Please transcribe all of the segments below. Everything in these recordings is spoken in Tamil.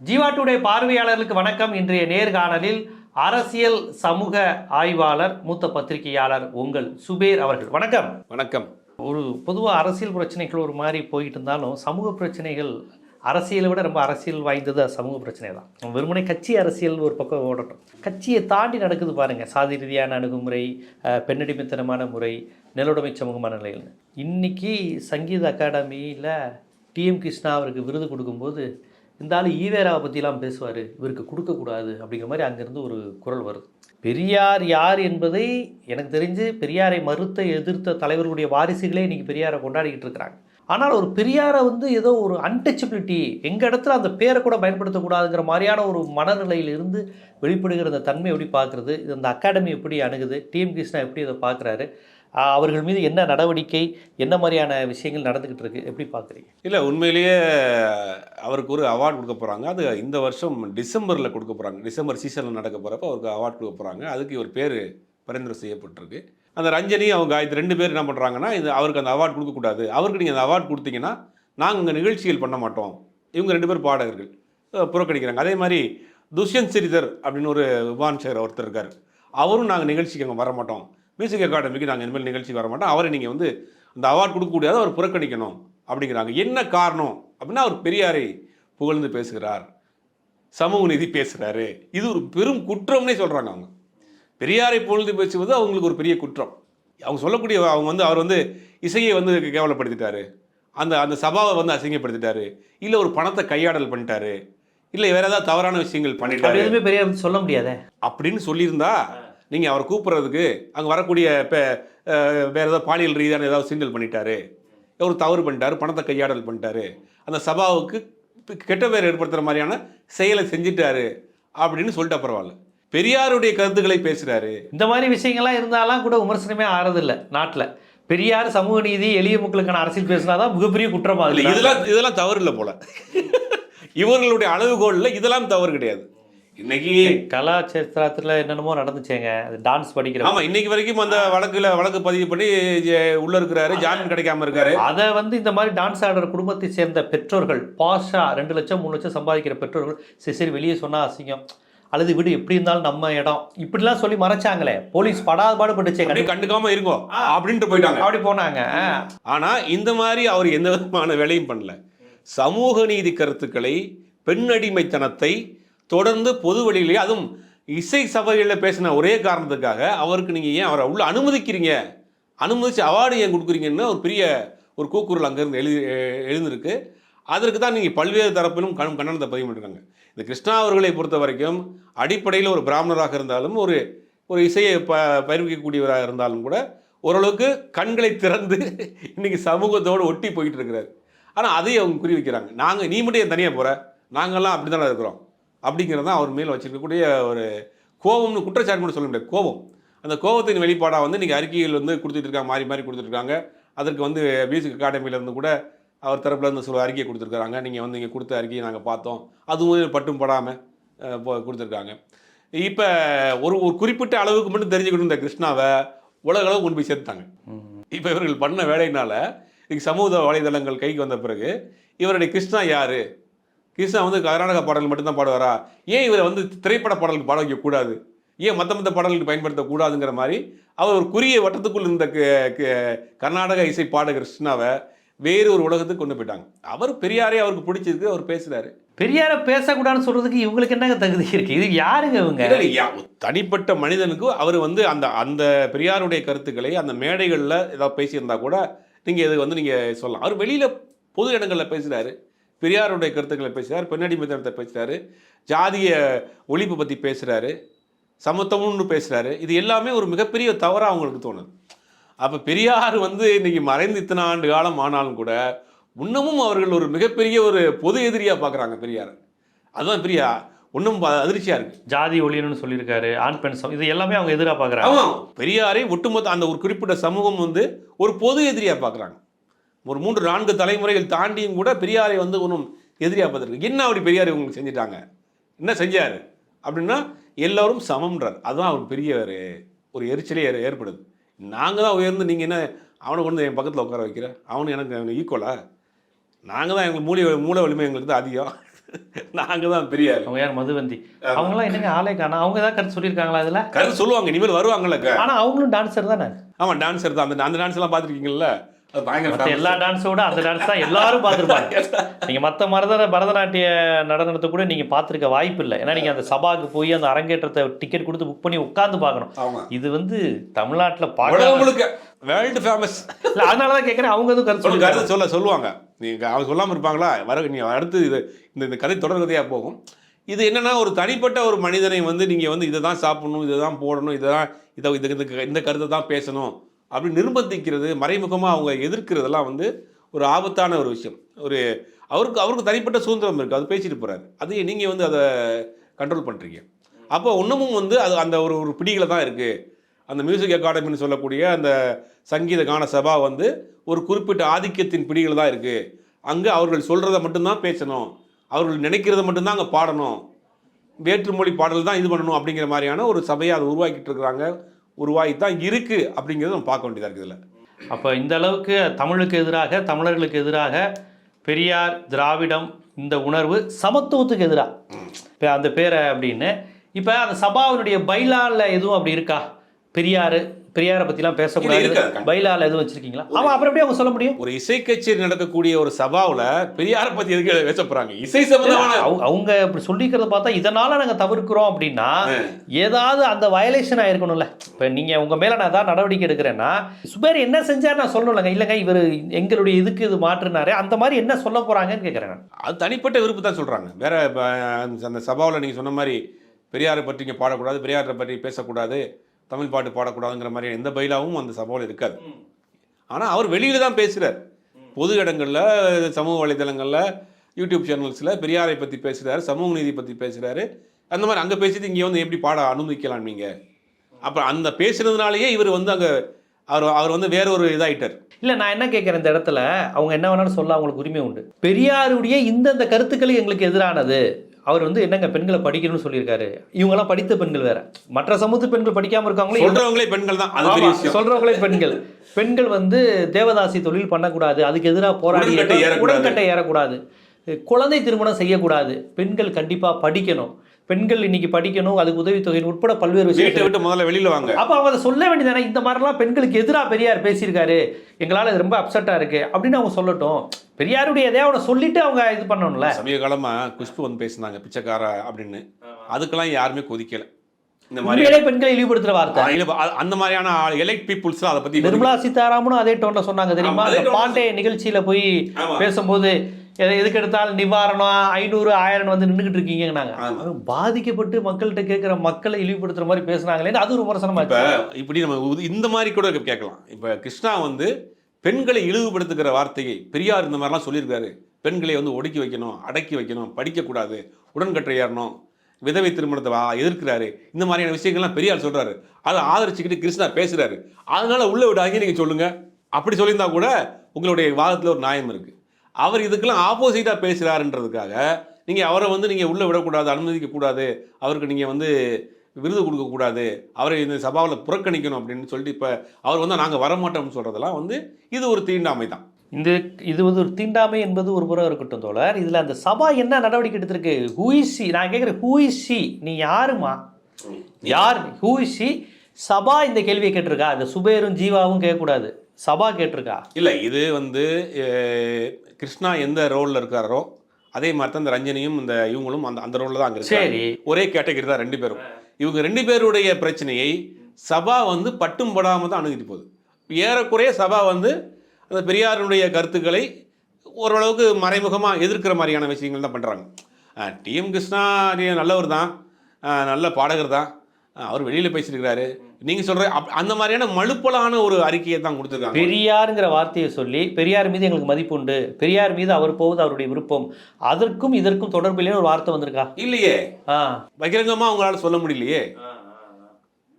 ஜீவா டுடே பார்வையாளர்களுக்கு வணக்கம். இன்றைய நேர்காணலில் அரசியல் சமூக ஆய்வாளர் மூத்த பத்திரிகையாளர் உங்கள் சுபேர் அவர்கள். வணக்கம். வணக்கம். ஒரு பொதுவாக அரசியல் பிரச்சனைகள் ஒரு மாதிரி போயிட்டு இருந்தாலும் சமூக பிரச்சனைகள் அரசியலை விட ரொம்ப அரசியல் வாய்ந்தது சமூக பிரச்சனை தான். வெறுமனே கட்சி அரசியல் ஒரு பக்கம் ஓடட்டும். கட்சியை தாண்டி நடக்குது பாருங்கள் சாதி ரீதியான அணுகுமுறை பெண்ணடிமைத்தனமான முறை நிலவுடைமை சமூகமான நிலையில் இன்னைக்கு சங்கீத அகாடமியில் டிஎம் கிருஷ்ணா அவருக்கு விருது கொடுக்கும்போது இந்த ஆள் ஈவேராவை பற்றிலாம் பேசுவார் இவருக்கு கொடுக்கக்கூடாது அப்படிங்கிற மாதிரி அங்கேருந்து ஒரு குரல் வருது. பெரியார் யார் என்பதை எனக்கு தெரிஞ்சு பெரியாரை மறுத்த எதிர்த்த தலைவர்களுடைய வாரிசுகளே இன்னைக்கு பெரியாரை கொண்டாடிக்கிட்டு இருக்கிறாங்க. ஆனால் ஒரு பெரியாரை வந்து ஏதோ ஒரு அன்டச்சபிலிட்டி எங்கள் இடத்துல அந்த பேரை கூட பயன்படுத்தக்கூடாதுங்கிற மாதிரியான ஒரு மனநிலையில் இருந்து வெளிப்படுகிற அந்த தன்மை எப்படி பார்க்குறது? இது அந்த அகாடமி எப்படி அணுகுது? டிஎம் கிருஷ்ணா எப்படி இதை பார்க்குறாரு? அவர்கள் மீது என்ன நடவடிக்கை என்ன மாதிரியான விஷயங்கள் நடந்துக்கிட்டு இருக்கு? எப்படி பார்க்குறீங்க? இல்லை உண்மையிலேயே அவருக்கு ஒரு அவார்டு கொடுக்க போகிறாங்க அது இந்த வருஷம் டிசம்பரில் கொடுக்க போகிறாங்க டிசம்பர் சீசனில் நடக்க போகிறப்ப அவருக்கு அவார்டு கொடுக்க போகிறாங்க அதுக்கு ஒரு பேர் பரிந்துரை செய்யப்பட்டிருக்கு. அந்த ரஞ்சனி அவங்க காயத்ரி ரெண்டு பேர் என்ன பண்ணுறாங்கன்னா இது அவருக்கு அந்த அவார்டு கொடுக்கக்கூடாது அவருக்கு நீங்கள் அந்த அவார்டு கொடுத்தீங்கன்னா நாங்கள் இங்கே நிகழ்ச்சிகள் பண்ண மாட்டோம். இவங்க ரெண்டு பேர் பாடகர்கள். புறக்கணிக்கிறாங்க. அதே மாதிரி துஷ்யந்த் சிறிதர் அப்படின்னு ஒரு விமான் சேகர் ஒருத்தர் இருக்கார். அவரும் நாங்கள் நிகழ்ச்சிக்கு அங்கே வர மாட்டோம். மியூசிக் அகாடமிக்கு நாங்கள் இனிமேல் நிகழ்ச்சிக்கு வர மாட்டோம். அவரை நீங்கள் வந்து அந்த அவார்டு கொடுக்கக்கூடாது அவர் புறக்கணிக்கணும் அப்படிங்கிறாங்க. என்ன காரணம் அப்படின்னா அவர் பெரியாரை புகழ்ந்து பேசுகிறார். சமூக நீதி பேசுகிறாரு இது ஒரு பெரும் குற்றம்னே சொல்கிறாங்க அவங்க. பெரியாரை புகழ்ந்து பேசுவது அவங்களுக்கு ஒரு பெரிய குற்றம். அவங்க சொல்லக்கூடிய அவங்க வந்து அவர் வந்து இசையை வந்து கேவலப்படுத்திட்டாரு. அந்த அந்த சபாவை வந்து அசிங்கப்படுத்திட்டாரு. இல்லை ஒரு பணத்தை கையாடல் பண்ணிட்டாரு. இல்லை வேற ஏதாவது தவறான விஷயங்கள் பண்ணிட்டாரு. பத்தி சொல்ல முடியாதே? அப்படின்னு சொல்லியிருந்தா நீங்கள் அவரை கூப்பிட்றதுக்கு அங்கே வரக்கூடிய இப்போ வேறு ஏதாவது பாலியல் ரீதியான ஏதாவது சிண்டல் பண்ணிட்டாரு. ஒரு தவறு பண்ணிட்டாரு பணத்தை கையாடல் பண்ணிட்டாரு. அந்த சபாவுக்கு கெட்ட பேர் ஏற்படுத்துகிற மாதிரியான செயலை செஞ்சிட்டாரு அப்படின்னு சொல்லிட்டா பரவாயில்ல. பெரியாருடைய கருத்துக்களை பேசுகிறாரு இந்த மாதிரி விஷயங்கள்லாம் இருந்தாலாம் கூட விமர்சனமே ஆறதில்லை நாட்டில். பெரியார் சமூக நீதி எளிய மக்களுக்கான அரசியல் பேசினாதான் மிகப்பெரிய குற்றமா இல்லை இதெல்லாம் இதெல்லாம் தவறு இல்லை போல. இவர்களுடைய அளவுகோலில் இதெல்லாம் தவறு கிடையாது. இன்னைக்கு கலாச்சாரத்தில் என்னென்னமோ நடந்துச்சேங்க. அது டான்ஸ் படிக்கிற ஆமா இன்னைக்கு வரைக்கும் அந்த வழக்குல வழக்கு பதிவு பண்ணி உள்ள இருக்கிறாரு ஜாமீன் கிடைக்காம இருக்காரு. அதை வந்து இந்த மாதிரி டான்ஸ் ஆடுற குடும்பத்தை சேர்ந்த பெற்றோர்கள் பாஷா ரெண்டு லட்சம் மூணு லட்சம் சம்பாதிக்கிற பெற்றோர்கள் சரி சரி வெளியே சொன்னா அசிங்கம். அல்லது வீடு எப்படி இருந்தாலும் நம்ம இடம். இப்படிலாம் சொல்லி மறைச்சாங்களே. போலீஸ் படாத பாடுபட்டுச்சே கண்டுக்காம இருங்கோ அப்படின்ட்டு போயிட்டாங்க. அப்படி போனாங்க. ஆனா இந்த மாதிரி அவர் எந்த விதமான வேலையும் பண்ணல. சமூக நீதி கருத்துக்களை பெண்ணடிமைத்தனத்தை தொடர்ந்து பொது வழியிலேயே அதுவும் இசை சபைகளில் பேசின ஒரே காரணத்துக்காக அவருக்கு நீங்கள் ஏன் அவரை உள்ள அனுமதிக்கிறீங்க? அனுமதிச்சு அவார்டு ஏன் கொடுக்குறீங்கன்னு ஒரு பெரிய ஒரு கூக்குரல் அங்கேருந்து எழுதி எழுந்திருக்கு. அதற்கு தான் நீங்கள் பல்வேறு தரப்பிலும் கண் கண்டனத்தை பதிவு பண்ணிருக்காங்க. இந்த கிருஷ்ணா அவர்களை பொறுத்த வரைக்கும் அடிப்படையில் ஒரு பிராமணராக இருந்தாலும் ஒரு ஒரு இசையை ப பயிர்விக்கக்கூடியவராக இருந்தாலும் கூட ஓரளவுக்கு கண்களை திறந்து இன்னைக்கு சமூகத்தோடு ஒட்டி போயிட்டு இருக்கிறார். ஆனால் அதையும் அவங்க குறி வைக்கிறாங்க. நாங்கள் நீ மட்டும் ஏன் தனியாக போகிற நாங்கள்லாம் அப்படி தானே இருக்கிறோம். அப்படிங்கிறது தான் அவர் மேல் வச்சிருக்கக்கூடிய ஒரு கோபம்னு குற்றச்சாட்டு கூட சொல்ல முடியாது. கோபம். அந்த கோபத்தின் வெளிப்பாடாக வந்து இன்றைக்கி அறிக்கைகள் வந்து கொடுத்துட்டு இருக்காங்க மாறி மாறி கொடுத்துட்ருக்காங்க அதற்கு வந்து மியூசிக் அகாடமியிலேருந்து கூட அவர் தரப்புல இருந்து சொல்ல அறிக்கை கொடுத்துருக்காங்க நீங்கள் வந்து இங்கே கொடுத்த அறிக்கையை நாங்கள் பார்த்தோம். அதுவும் பட்டும் படாமல் கொடுத்துருக்காங்க. இப்போ ஒரு ஒரு குறிப்பிட்ட அளவுக்கு மட்டும் தெரிஞ்சுக்கணும் இந்த கிருஷ்ணாவை உலக அளவு கொண்டு போய் சேர்த்துட்டாங்க. இப்போ இவர்கள் பண்ண வேலையினால இன்னைக்கு சமூக வலைதளங்கள் கைக்கு வந்த பிறகு இவருடைய கிருஷ்ணா யாரு? கிருஷ்ணா வந்து கர்நாடக பாடல் மட்டும்தான் பாடுவாரா? ஏன் இவரை வந்து திரைப்பட பாடலுக்கு பாட வைக்கக்கூடாது? ஏன் மற்ற மற்ற பாடல்களுக்கு பயன்படுத்தக்கூடாதுங்கிற மாதிரி அவர் ஒரு குறுகிய வட்டத்துக்குள் இருந்த கர்நாடக இசை பாடகர் கிருஷ்ணாவை வேறு ஒரு உலகத்துக்கு கொண்டு போயிட்டாங்க. அவர் பெரியாரே அவருக்கு பிடிச்சிருக்கு அவர் பேசுறாரு. பெரியார பேசக்கூடாதுன்னு சொல்றதுக்கு இவங்களுக்கு என்னங்க தகுதி இருக்கு? இது யாருங்க இவங்க? தனிப்பட்ட மனிதனுக்கு அவர் வந்து அந்த அந்த பெரியாருடைய கருத்துக்களை அந்த மேடைகளில் ஏதாவது பேசியிருந்தா கூட நீங்கள் இது வந்து நீங்கள் சொல்லலாம். அவர் வெளியில் பொது இடங்களில் பேசுகிறாரு பெரியாருடைய கருத்துக்களை பேசுகிறார் பெண்ணடி மிதனத்தை பேசுகிறாரு ஜாதிய ஒழிப்பு பற்றி பேசுகிறாரு சமத்துவம்னு பேசுகிறாரு இது எல்லாமே ஒரு மிகப்பெரிய தவறாக அவங்களுக்கு தோணுது. அப்போ பெரியார் வந்து இன்னைக்கு மறைந்து இத்தனை ஆண்டு காலம் ஆனாலும் கூட இன்னமும் அவர்கள் ஒரு மிகப்பெரிய ஒரு பொது எதிரியா பார்க்குறாங்க பெரியார். அதுதான் பெரிய இன்னும் ப- அதிர்ச்சியா இருக்கு. ஜாதி ஒழியணும்னு சொல்லியிருக்காரு ஆண் பெண் சம இது எல்லாமே அவங்க எதிராக பார்க்குறாங்க ஆமாம் பெரியாரை ஒட்டுமொத்த அந்த ஒரு குறிப்பிட்ட சமூகம் வந்து ஒரு பொது எதிரியா பார்க்குறாங்க ஒரு மூன்று நான்கு தலைமுறைகள் தாண்டியும் கூட பெரியாரை வந்து ஒன்றும் எதிரியா பார்த்துருக்கு என்ன அப்படி பெரியார் இவங்களுக்கு செஞ்சிட்டாங்க? என்ன செஞ்சாரு? அப்படின்னா எல்லாரும் சமம்ன்றார். அதுதான் அவர் பெரிய ஒரு ஒரு எரிச்சலே ஏற்- ஏற்படுது. நாங்கள் தான் உயர்ந்து நீங்கள் என்ன அவனை கொண்டு என் பக்கத்தில் உட்கார வைக்கிற? அவனு எனக்கு ஈக்குவலா நாங்கள் தான் எங்களுக்கு மூளை மூளை வலிமை எங்களுக்கு தான் அதிகம். நாங்கள் தான் பெரியார். அவங்க யார்? மதுவந்தி. அவங்களாம் என்னங்க ஆளே காணோம் அவங்க தான் கருத்து சொல்லியிருக்காங்களா அதில் கருத்து சொல்லுவாங்க இனிமேல் வருவாங்கல்ல ஆனால் அவங்களும் டான்ஸர் தானே? ஆமாம் டான்ஸர் தான். அந்த அந்த டான்ஸ் எல்லாம் எல்லா டான்ஸோட அந்த டான்ஸ் தான் எல்லாரும் பார்த்துருப்பாங்க. நீங்க மற்ற மரத பரதநாட்டிய நடனத்தை கூட நீங்க பார்த்துருக்க வாய்ப்பு இல்லை. ஏன்னா நீங்க அந்த சபாக்கு போய் அந்த அரங்கேற்றத்தை டிக்கெட் கொடுத்து புக் பண்ணி உட்கார்ந்து பார்க்கணும். இது வந்து தமிழ்நாட்டுல பார்க்க வேர்ல்டு ஃபேமஸ் இல்ல அதனால தான் கேட்குறேன் அவங்க எதுவும் கருத்து கருத்து சொல்ல சொல்லுவாங்க. நீங்க அவங்க சொல்லாம இருப்பாங்களா? வர நீ அடுத்து இது இந்த இந்த கதை தொடர் கதையா போகும். இது என்னன்னா ஒரு தனிப்பட்ட ஒரு மனிதனை வந்து நீங்க வந்து இதை தான் சாப்பிடணும் இதை தான் போடணும் இதை தான் இதை இது இந்த- இந்த கருத்தை தான் பேசணும். அப்படி நிர்பந்திக்கிறது மறைமுகமாக அவங்க எதிர்க்கிறதெல்லாம் வந்து ஒரு ஆபத்தான ஒரு விஷயம். ஒரு அவருக்கு அவருக்கு தனிப்பட்ட சுதந்திரம் இருக்குது அது பேசிட்டு போகிறாரு அது நீங்கள் வந்து அதை கண்ட்ரோல் பண்ணுறீங்க அப்போ இன்னமும் வந்து அது அந்த ஒரு ஒரு பிடிகளை தான் இருக்குது அந்த மியூசிக் அகாடமின்னு சொல்லக்கூடிய அந்த சங்கீத கான சபா வந்து ஒரு குறிப்பிட்ட ஆதிக்கத்தின் பிடிகள் தான் இருக்குது அங்கே அவர்கள் சொல்கிறத மட்டும்தான் பேசணும். அவர்கள் நினைக்கிறத மட்டும்தான் அங்கே பாடணும். வேற்றுமொழி பாடல் தான் இது பண்ணணும் அப்படிங்கிற மாதிரியான ஒரு சபையை அதை உருவாக்கிட்டு இருக்கிறாங்க. உருவாகி தான் இருக்குது அப்படிங்கிறது நம்ம பார்க்க வேண்டியதாக இருக்குது இதில். அப்போ இந்த அளவுக்கு தமிழுக்கு எதிராக தமிழர்களுக்கு எதிராக பெரியார் திராவிடம் இந்த உணர்வு சமத்துவத்துக்கு எதிராக இப்போ அந்த பேரை அப்படின்னு இப்போ அந்த சபாவினுடைய பைலாவில் எதுவும் அப்படி இருக்கா? பெரியார் பெரியாரை பற்றிலாம் பேசக்கூடாது. பைலால எதுவும் வச்சிருக்கீங்களா? ஆமாம் அப்புறம் எப்படி அவங்க சொல்ல முடியும்? ஒரு இசை கச்சேரி நடக்கக்கூடிய ஒரு சபாவில் பெரியாரை பற்றி எதுக்கு பேச போகிறாங்க இசை சம்பந்தமான அவங்க- இப்படி சொல்லிக்கிறத பார்த்தா இதனால நாங்க தவிர்க்கிறோம் அப்படின்னா ஏதாவது அந்த வயலேஷன் ஆயிருக்கணும்ல. இப்ப நீங்க உங்க மேல நான் ஏதாவது நடவடிக்கை எடுக்கிறேன்னா சுபேர் என்ன செஞ்சார் நான் சொல்லணும்லங்க இல்லைங்க. இவர் எங்களுடைய இதுக்கு இது மாற்றினாரு. அந்த மாதிரி என்ன சொல்ல போறாங்கன்னு கேட்கறேன். அது தனிப்பட்ட விருப்பு தான் சொல்கிறாங்க வேற அந்த சபாவில் நீங்கள் சொன்ன மாதிரி பெரியாரை பற்றி இங்கே பாடக்கூடாது பெரியாரை பற்றி பேசக்கூடாது. தமிழ் பாட்டு பாடக்கூடாதுங்கிற மாதிரி எந்த பைலாவும் அந்த சபாவில் இருக்காது. ஆனால் அவர் வெளியில தான் பேசுகிறார் பொது இடங்களில் சமூக வலைதளங்களில் யூடியூப் சேனல்ஸில் பெரியாரை பற்றி பேசுகிறாரு சமூக நீதி பற்றி பேசுகிறாரு அந்த மாதிரி அங்கே பேசிட்டு இங்கே வந்து எப்படி பாட அனுமதிக்கலாம் நீங்கள் அப்போ அந்த பேசுனதுனாலேயே இவர் வந்து அங்கே அவர் அவர் வந்து வேற ஒரு இதாயிட்டார். இல்ல நான் என்ன கேட்கறேன் இந்த இடத்துல? அவங்க என்ன வேணாலும் சொல்ல அவங்களுக்கு உரிமை உண்டு. பெரியாருடைய இந்தந்த கருத்துக்கள் எங்களுக்கு எதிரானது. அவர் வந்து என்னங்க பெண்களை படிக்கணும்னு சொல்லியிருக்காரு? இவங்கெல்லாம் படித்த பெண்கள் வேற. மற்ற சமூகத்து பெண்கள் படிக்காம இருக்காங்களே? சொல்றவங்களே பெண்கள் தான். சொல்றவங்களே பெண்கள். பெண்கள் வந்து தேவதாசி தொழில் பண்ணக்கூடாது. அதுக்கு எதிராக போராடி உடன்கட்டை ஏறக்கூடாது. குழந்தை திருமணம் செய்யக்கூடாது. பெண்கள் கண்டிப்பா படிக்கணும். பெண்கள் இன்னைக்கு படிக்கணும் அதுக்கு உதவித்தொகை உட்பட பல்வேறு விஷயம் விட்டு முதல்ல வெளியில வாங்க. அப்ப அவங்க அதை சொல்ல வேண்டியதானே இந்த மாதிரிலாம் பெண்களுக்கு எதிராக பெரியார் பேசியிருக்காரு. எங்களால இது ரொம்ப அப்செட்டா இருக்கு அப்படின்னு அவங்க சொல்லட்டும். பெரியாருடைய எதையா அவனை சொல்லிட்டு அவங்க இது பண்ணணும்ல. சமீப காலமா குஷ்பு வந்து பேசினாங்க பிச்சைக்கார அப்படின்னு. அதுக்கெல்லாம் யாருமே கொதிக்கல. இந்த மாதிரி பெண்களை இழிவுபடுத்துற வார்த்தை. அந்த மாதிரியான எலைட் பீப்புள்ஸ் அதை பத்தி நிர்மலா சீதாராமனும் அதே டோன்ல சொன்னாங்க தெரியுமா? பாண்டே நிகழ்ச்சியில போய். பேசும்போது எதை- எதுக்கு எடுத்தாலும் நிவாரணம் ஐநூறு ஆயிரம் வந்து நின்றுகிட்டு இருக்கீங்கன்னாங்க பாதிக்கப்பட்டு மக்கள்கிட்ட கேட்குற மக்களை இழிவுபடுத்துற மாதிரி பேசுனாங்களே அது ஒரு விமர்சனமா இப்ப இப்படி நம்ம இந்த மாதிரி கூட கேட்கலாம். இப்ப கிருஷ்ணா வந்து பெண்களை இழிவுபடுத்துகிற வார்த்தையை பெரியார் இந்த மாதிரிலாம் சொல்லியிருக்காரு. பெண்களை வந்து ஒடுக்கி வைக்கணும் அடக்கி வைக்கணும் படிக்கக்கூடாது உடன்கட்டை ஏறணும் விதவை திருமணத்தை வா- எதிர்க்கிறாரு. இந்த மாதிரியான விஷயங்கள்லாம் பெரியார் சொல்றாரு. அதை ஆதரிச்சுக்கிட்டு கிருஷ்ணா பேசுறாரு. அதனால உள்ள விடாங்க நீங்க சொல்லுங்க. அப்படி சொல்லியிருந்தா கூட உங்களுடைய வாதத்துல ஒரு நியாயம் இருக்கு. அவர் இதுக்கெல்லாம் ஆப்போசிட்டா பேசுறாருன்றதுக்காக நீங்க அவரை வந்து நீங்க உள்ள விடக்கூடாது அனுமதிக்க கூடாது அவருக்கு நீங்க வந்து விருது கொடுக்கக்கூடாது அவரை இந்த சபாவில் புறக்கணிக்கணும் அப்படின்னு சொல்லிட்டு இப்போ அவர் வந்து நாங்கள் வரமாட்டோம்னு சொல்கிறதெல்லாம் வந்து இது ஒரு தீண்டாமை தான். இந்த இது வந்து ஒரு தீண்டாமை என்பது ஒரு புறம் இருக்கட்டும் தோழர். இதுல அந்த சபா என்ன நடவடிக்கை எடுத்திருக்கு? ஹூஇசி நான் கேட்குறேன் ஹூஇசி நீ யாருமா? யார்? ஹூஇசி சபா இந்த கேள்வியை கேட்டிருக்கா? இந்த சுபேரும் ஜீவாவும் கேட்கக்கூடாது. சபா கேட்டிருக்கா? இல்லை இது வந்து கிருஷ்ணா எந்த ரோலில் இருக்காரோ அதே மாதிரி தான் இந்த ரஞ்சனியும் இந்த இவங்களும் அந்த அந்த ரோலில் தான் அங்கே சரி. ஒரே கேட்டகரி தான் ரெண்டு பேரும். இவங்க ரெண்டு பேருடைய பிரச்சனையை சபா வந்து பட்டும் படாமல் தான் அணுகிட்டு போகுது. ஏறக்குறைய சபா வந்து அந்த பெரியாருடைய கருத்துக்களை ஓரளவுக்கு மறைமுகமாக எதிர்க்கிற மாதிரியான விஷயங்கள் தான் பண்ணுறாங்க டிஎம் கிருஷ்ணா நல்லவர் தான். நல்ல பாடகர் தான். அவர் வெளியில் பேசியிருக்கிறாரு. நீங்க சொல்ற அப்- அந்த மாதிரியான மழுப்பலான ஒரு அறிக்கையை தான் கொடுத்துருக்காங்க. பெரியாருங்கிற வார்த்தையை சொல்லி பெரியார் மீது எங்களுக்கு மதிப்பு உண்டு. பெரியார் மீது அவர் போவது அவருடைய விருப்பம். அதற்கும் இதற்கும் தொடர்பில்லையே ஒரு வார்த்தை வந்திருக்கா? இல்லையே. ஆ. பகிரங்கமா அவங்களால சொல்ல முடியலையே.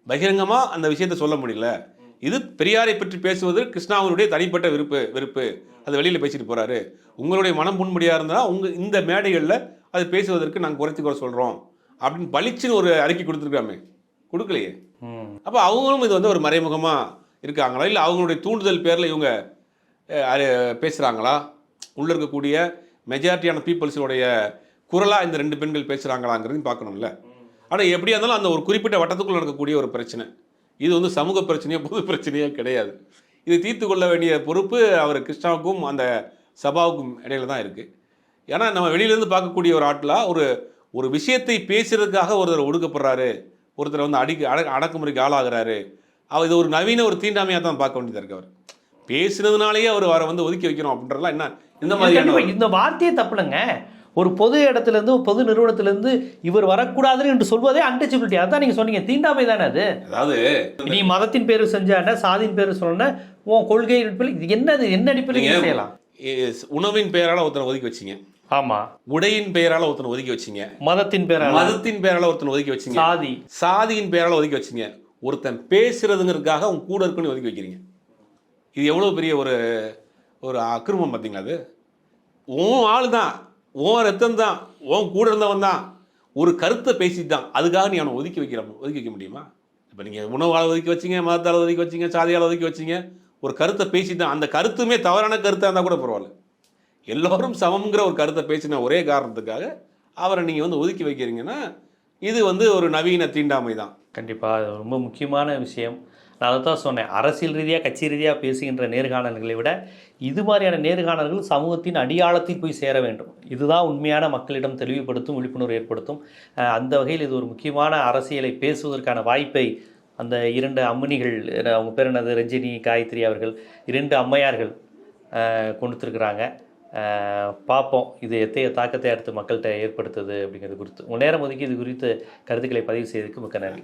பகிரங்கமா அந்த விஷயத்தை சொல்ல முடியல. இது பெரியாரை பற்றி பேசுவது கிருஷ்ணாவினுடைய தனிப்பட்ட விருப்பு விருப்பு அது வெளியில பேசிட்டு போறாரு. உங்களுடைய மனம் புண்படியா இருந்தா உங்க இந்த மேடைகள்ல அது பேசுவதற்கு நாங்கள் குறைத்து குறை சொல்றோம். அப்படின்னு பளிச்சுன்னு ஒரு அறிக்கை கொடுத்துருக்காமே. கொடுக்கலையே. அப்போ அவங்களும் இது வந்து ஒரு மறைமுகமாக இருக்காங்களா? இல்லை அவங்களுடைய தூண்டுதல் பேரில் இவங்க பேசுகிறாங்களா உள்ளே இருக்கக்கூடிய மெஜாரிட்டியான பீப்புள்ஸுடைய குரலாக இந்த ரெண்டு பெண்கள் பேசுகிறாங்களாங்கிறதையும் பார்க்கணும்ல. ஆனால் எப்படியா இருந்தாலும் அந்த ஒரு குறிப்பிட்ட வட்டத்துக்குள்ளே நடக்கக்கூடிய ஒரு பிரச்சனை. இது வந்து சமூக பிரச்சனையோ பொது பிரச்சனையோ கிடையாது. இது தீர்த்து கொள்ள வேண்டிய பொறுப்பு அவர் கிருஷ்ணாவுக்கும் அந்த சபாவுக்கும் இடையில தான் இருக்குது ஏன்னா நம்ம வெளியிலேருந்து பார்க்கக்கூடிய ஒரு ஆட்டில் ஒரு ஒரு விஷயத்தை பேசுறதுக்காக ஒருத்தர் ஒடுக்கப்படுறாரு. ஒருத்தர் வந்து அடிக்க அட அடக்குமுறைக்கு ஆளாகிறாரு. அவர் இது ஒரு நவீன ஒரு தீண்டாமையாக தான் பார்க்க வேண்டியதாக இருக்கு அவர். பேசுனதுனாலேயே அவர் அவரை வந்து ஒதுக்கி வைக்கணும் அப்படின்றதுலாம் என்ன இந்த கண்டிப்பா, இந்த வார்த்தையே தப்புலங்க. ஒரு பொது இடத்துல இருந்து ஒரு பொது நிறுவனத்துல இருந்து இவர் வரக்கூடாதுன்னு என்று சொல்வதே அன்டச்சபிலிட்டி அதான் நீங்க சொன்னீங்க. தீண்டாமை தானே அது? அதாவது நீ மதத்தின் பேரு செஞ்சான சாதியின் பேரு சொன்ன உன் கொள்கை அடிப்படையில் இது என்னது? என்ன அடிப்படையில் நீங்க- நீ செய்யலாம்? உணவின் பெயரால ஒருத்தனை ஒதுக்கி வச்சீங்க. ஆமா. உடையின் பெயரால ஒருத்தனை ஒதுக்கி வச்சீங்க. மதத்தின் பேரால மதத்தின் பெயரால ஒருத்தனை ஒதுக்கி வச்சீங்க. சாதி. சாதியின் பெயரால ஒதுக்கி வச்சீங்க. ஒருத்தன் பேசுறதுங்கிறதுக்காக உன் கூட இருக்குன்னு ஒதுக்கி வைக்கிறீங்க. இது எவ்வளவு பெரிய ஒரு ஒரு அக்கிரமம் பார்த்தீங்களா அது? உன் ஆள் தான். உன் ரத்தம் தான். உன் கூட இருந்தவன் தான். ஒரு கருத்தை பேசிட்டான் அதுக்காக நீ அவனை ஒதுக்கி வைக்கிற ஒதுக்கி வைக்க முடியுமா? இப்போ நீங்கள் உணவால் ஒதுக்கி வச்சீங்க மதத்தால் ஒதுக்கி வச்சீங்க சாதியால் ஒதுக்கி வச்சீங்க. ஒரு கருத்தை பேசிட்டான் அந்த கருத்துமே தவறான கருத்தாக இருந்தால் கூட பரவாயில்ல. எல்லோரும் சமம்ங்கிற ஒரு கருத்தை பேசின ஒரே காரணத்துக்காக அவரை நீங்கள் வந்து ஒதுக்கி வைக்கிறீங்கன்னா இது வந்து ஒரு நவீன தீண்டாமை தான். கண்டிப்பாக அது ரொம்ப முக்கியமான விஷயம். நான் அதை தான் சொன்னேன். அரசியல் ரீதியாக கட்சி ரீதியாக பேசுகின்ற நேர்காணல்களை விட இது மாதிரியான நேர்காணல்கள் சமூகத்தின் அடியாளத்தில் போய் சேர வேண்டும். இதுதான் உண்மையான மக்களிடம் தெளிவுபடுத்தும் விழிப்புணர்வு ஏற்படுத்தும். அந்த வகையில் இது ஒரு முக்கியமான அரசியலை பேசுவதற்கான வாய்ப்பை அந்த இரண்டு அம்மணிகள் அவங்க பேர் என்னது? ரஞ்சினி காயத்ரி அவர்கள் இரண்டு அம்மையார்கள் கொடுத்துருக்குறாங்க பார்ப்போம். இது எத்தைய தாக்கத்தை அடுத்து மக்கள்கிட்ட ஏற்படுத்துது அப்படிங்கிறது குறித்து. உங்கள் நேரம் ஒதுக்கி இது குறித்து கருத்துக்களை பதிவு செய்ததுக்கு மிக்க நன்றி.